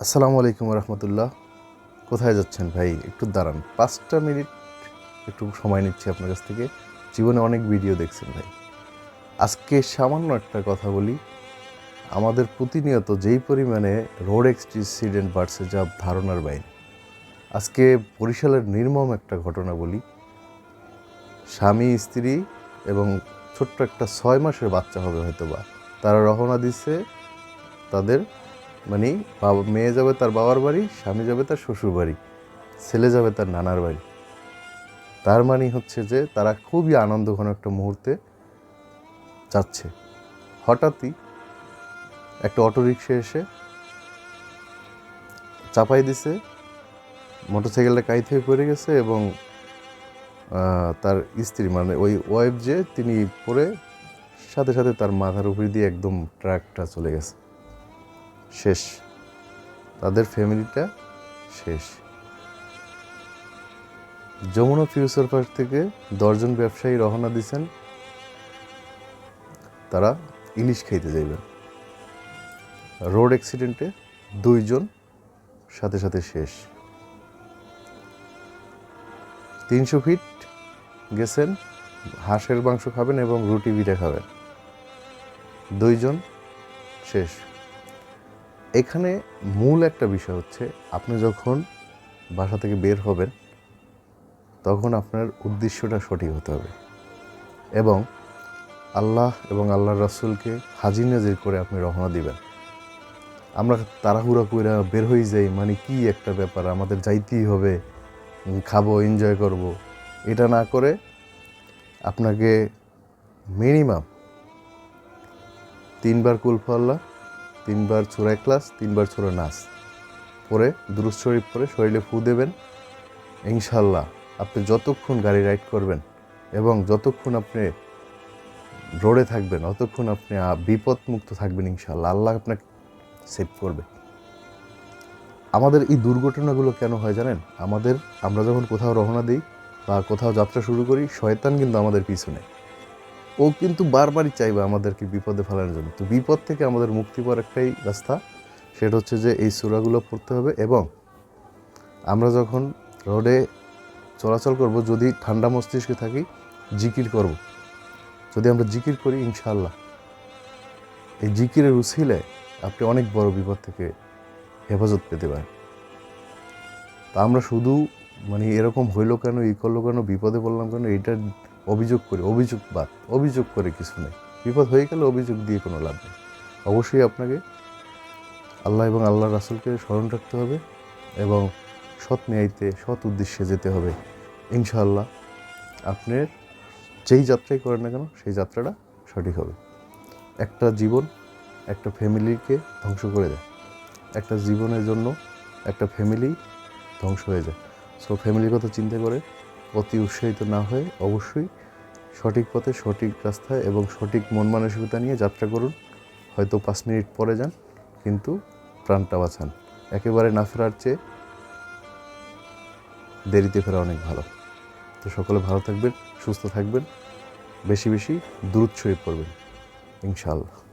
আসসালামু আলাইকুম রহমতুল্লাহ। কোথায় যাচ্ছেন ভাই? একটু দাঁড়ান। পাঁচটা মিনিট একটু সময় নিচ্ছি আপনার কাছ থেকে। জীবনে অনেক ভিডিও দেখছেন ভাই। আজকে সামান্য একটা কথা বলি। আমাদের প্রতিনিয়ত যেই পরিমাণে রোড অ্যাক্সিডেন্ট বাড়ছে যা ধারণার বাইরে। আজকে বরিশালের নির্মম একটা ঘটনা বলি। স্বামী, স্ত্রী এবং ছোট্ট একটা ছয় মাসের বাচ্চা হবে হয়তো বা তারা রওনা দিচ্ছে তাদের মানে বাবা, মেয়ে যাবে তার বাবার বাড়ি, স্বামী যাবে তার শ্বশুর বাড়ি, ছেলে যাবে তার নানার বাড়ি। তার মানে হচ্ছে যে তারা খুবই আনন্দঘন একটা মুহূর্তে যাচ্ছে। হঠাৎই একটা অটোরিক্সা এসে চাপাই দিছে, মোটরসাইকেলটা কাইত হয়ে পড়ে গেছে এবং তার স্ত্রী মানে ওই ওয়াইফ যে, তিনি পরে সাথে সাথে তার মাথার উপর দিয়ে একদম ট্রাকটা চলে গেছে। শেষ। তাদের ফ্যামিলিটা শেষ। যমুনা ফিউচার পার্ক থেকে দশজন ব্যবসায়ী রওনা দিছেন তারা ইলিশ খাইতে যাইবেন রোড অ্যাক্সিডেন্টে দুইজন সাথে সাথে শেষ। তিনশো ফিট গেছেন, হাঁসের মাংস খাবেন এবং রুটি পিঠা খাবেন। দুইজন শেষ। এখানে মূল একটা বিষয় হচ্ছে, আপনি যখন বাসা থেকে বের হবেন, তখন আপনার উদ্দেশ্যটা সঠিক হতে হবে। এবং আল্লাহ এবং আল্লাহর রাসুলকে হাজির নাজির করে আপনি রওনা দিবেন। আমরা তাড়াহুড়া করে বের হয়ে যাই মানে কি একটা ব্যাপার, আমাদের যাইতেই হবে, খাব এনজয় করব। এটা না করে আপনাকে মিনিমাম তিনবার কুলফাল্লাহ তিনবার ছোড়ায় ক্লাস, তিনবার ছোড়া নাচ। পরে দুরুজ শরীফ পরে শরীরে ফু দেবেন। ইনশাল্লাহ আপনি যতক্ষণ গাড়ি রাইড করবেন এবং যতক্ষণ আপনি রোডে থাকবেন, অতক্ষণ আপনি বিপদমুক্ত থাকবেন ইনশাল্লাহ আল্লাহ আপনাকে সেভ করবে। আমাদের এই দুর্ঘটনাগুলো কেন হয় জানেন? আমাদের, আমরা যখন কোথাও রওনা দিই বা কোথাও যাত্রা শুরু করি, শয়তান কিন্তু আমাদের পিছনে ও কিন্তু বারবারই চাইবে আমাদেরকে বিপদে ফেলার জন্য। তো বিপদ থেকে আমাদের মুক্তি পাওয়ার একটাই রাস্তা, সেটা হচ্ছে যে এই সুরাগুলো পড়তে হবে এবং আমরা যখন রোডে চলাচল করব, যদি ঠান্ডা মস্তিষ্কে থাকি, জিকির করব। যদি আমরা জিকির করি ইনশাল্লাহ এই জিকিরের উছিলে আপনি অনেক বড় বিপদ থেকে হেফাজত পেতে পারেন। তা আমরা শুধু মানে এরকম হইল কেন, ই করল কেন, বিপদে পড়লাম কেন এটা অভিযোগ করি অভিযোগ বাদ অভিযোগ করে কিছু নেই। বিপদ হয়ে গেলে অভিযোগ দিয়ে কোনো লাভ নেই। অবশ্যই আপনাকে আল্লাহ এবং আল্লাহ রাসুলকে স্মরণ রাখতে হবে এবং সৎ ন্যায়তে, সৎ উদ্দেশ্যে যেতে হবে। ইনশাআল্লাহ আপনার যেই যাত্রাই করেন না কেন, সেই যাত্রাটা সঠিক হবে। একটা জীবন একটা ফ্যামিলিকে ধ্বংস করে দেয়। একটা জীবনের জন্য একটা ফ্যামিলি ধ্বংস হয়ে যায়। সো ফ্যামিলির কথা চিন্তা করে অতি উৎসাহিত না হয়ে অবশ্যই সঠিক পথে, সঠিক রাস্তায় এবং সঠিক মন মানসিকতা নিয়ে যাত্রা করুন। হয়তো পাঁচ মিনিট পরে যান, কিন্তু প্রাণটা বাঁচান। একেবারে না ফেরার চেয়ে দেরিতে ফেরা অনেক ভালো। তো সকলে ভালো থাকবেন, সুস্থ থাকবেন, বেশি বেশি শরীর পড়বেন। ইনশাআল্লাহ।